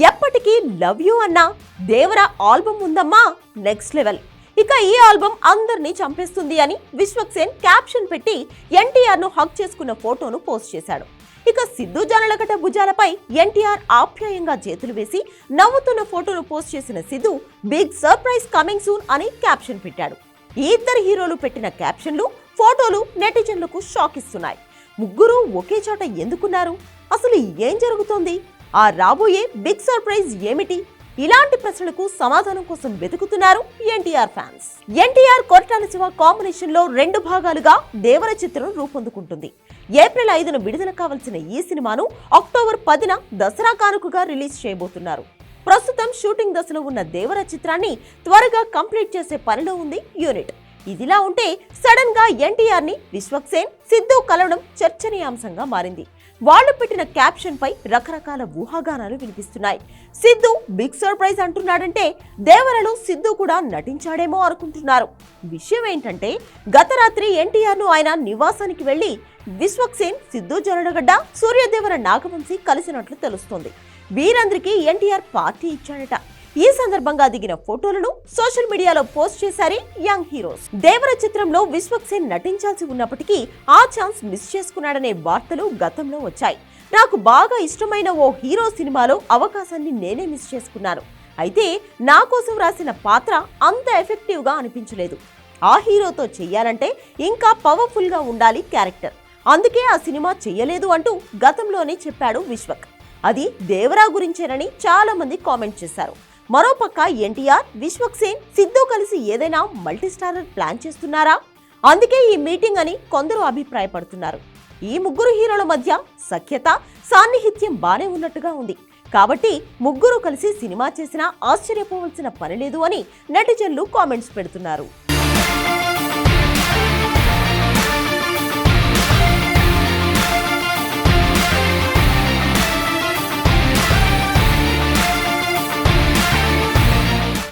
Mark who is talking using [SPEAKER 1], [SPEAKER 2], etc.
[SPEAKER 1] ఎప్పటికీ love you అన్న Devara album ఉందమ్మా నెక్స్ట్ లెవెల్ ఇక ఈ ఆల్బమ్ అందరినీ చంపేస్తుంది అని విశ్వక్సేన్ క్యాప్షన్ పెట్టి ఎన్టీఆర్ను హక్ చేసుకున్న ఫోటోను పోస్ట్ చేశాడు. ఇక సిద్ధు జనలగట భుజాలపై ఎన్టీఆర్ ఆప్యాయంగా చేతులు వేసి నవ్వుతున్న ఫోటోను పోస్ట్ చేసిన Siddhu big surprise coming soon అని క్యాప్షన్ పెట్టాడు. ఈ ఇద్దరు హీరోలు పెట్టిన క్యాప్షన్లు ఫోటోలు నెటిజన్లకు షాక్ ఇస్తున్నాయి. ముగ్గురు ఒకే చోట ఎందుకున్నారు? అసలు ఏం జరుగుతోంది? ఆ రాబోయే బిగ్ సర్ప్రైజ్ ఏమిటి? ఇలాంటి ప్రశ్నలకు సమాధానం కోసం వెతుకుతున్నారు ఎన్టీఆర్ ఫ్యాన్స్ ఎన్టీఆర్ కొరటాల శివ కాంబినేషన్లో రెండు భాగాలుగా దేవర చిత్రం రూపొందుకుంటుంది. ఏప్రిల్ ఐదున విడుదల కావాల్సిన ఈ సినిమాను అక్టోబర్ పదిన దసరా కానుకగా రిలీజ్ చేయబోతున్నారు. ప్రస్తుతం షూటింగ్ దశలో ఉన్న దేవర చిత్రాన్ని త్వరగా కంప్లీట్ చేసే పనిలో ఉంది యూనిట్. ఇదిలా ఉంటే సడన్గా ఎన్టీఆర్ని విశ్వక్సేన్ సిద్ధు కలవడం చర్చనీయాంశంగా మారింది. వాళ్ళు పెట్టిన క్యాప్షన్ పై రకరకాల ఊహాగానాలు వినిపిస్తున్నాయి. సిద్ధు బిగ్ సర్ప్రైజ్ అంటున్నాడంటే దేవరలో సిద్ధు కూడా నటించాడేమో అనుకుంటున్నారు. విషయం ఏంటంటే గత రాత్రి ఎన్టీఆర్ను ఆయన నివాసానికి వెళ్ళి విశ్వక్సేన్ సిద్ధు జొరడగడ్డ సూర్యదేవర నాగవంశీ కలిసినట్లు తెలుస్తోంది. వీరందరికీ ఎన్టీఆర్ పార్టీ ఇచ్చాడట. ఈ సందర్భంగా దిగిన ఫోటోలను సోషల్ మీడియాలో పోస్ట్ చేశారు యంగ్ హీరోస్. దేవర చిత్రంలో విశ్వక్సేన్ నటించాల్సి ఉన్నప్పటికీ ఆ ఛాన్స్ మిస్ చేసుకున్నాడనే వార్తలు గతంలో వచ్చాయి. నాకు బాగా ఇష్టమైన ఓ హీరో సినిమాలో అవకాశాన్ని నేనే మిస్ చేసుకున్నాను. అయితే నా కోసం రాసిన పాత్ర అంత ఎఫెక్టివ్గా అనిపించలేదు. ఆ హీరోతో చెయ్యాలంటే ఇంకా పవర్ఫుల్గా ఉండాలి క్యారెక్టర్. అందుకే ఆ సినిమా చెయ్యలేదు అంటూ గతంలోనే చెప్పాడు విశ్వక్. అది దేవరా గురించేనని చాలామంది కామెంట్ చేశారు. మరోపక్క ఎన్టీఆర్ విశ్వక్ సేన్ సిద్ధు కలిసి ఏదైనా మల్టీస్టారర్ ప్లాన్ చేస్తున్నారా? అందుకే ఈ మీటింగ్ అని కొందరు అభిప్రాయపడుతున్నారు. ఈ ముగ్గురు హీరోల మధ్య సఖ్యత సాన్నిహిత్యం బానే ఉన్నట్టుగా ఉంది. కాబట్టి ముగ్గురు కలిసి సినిమా చేసినా ఆశ్చర్యపోవలసిన పని లేదు అని నెటిజన్లు కామెంట్స్ పెడుతున్నారు.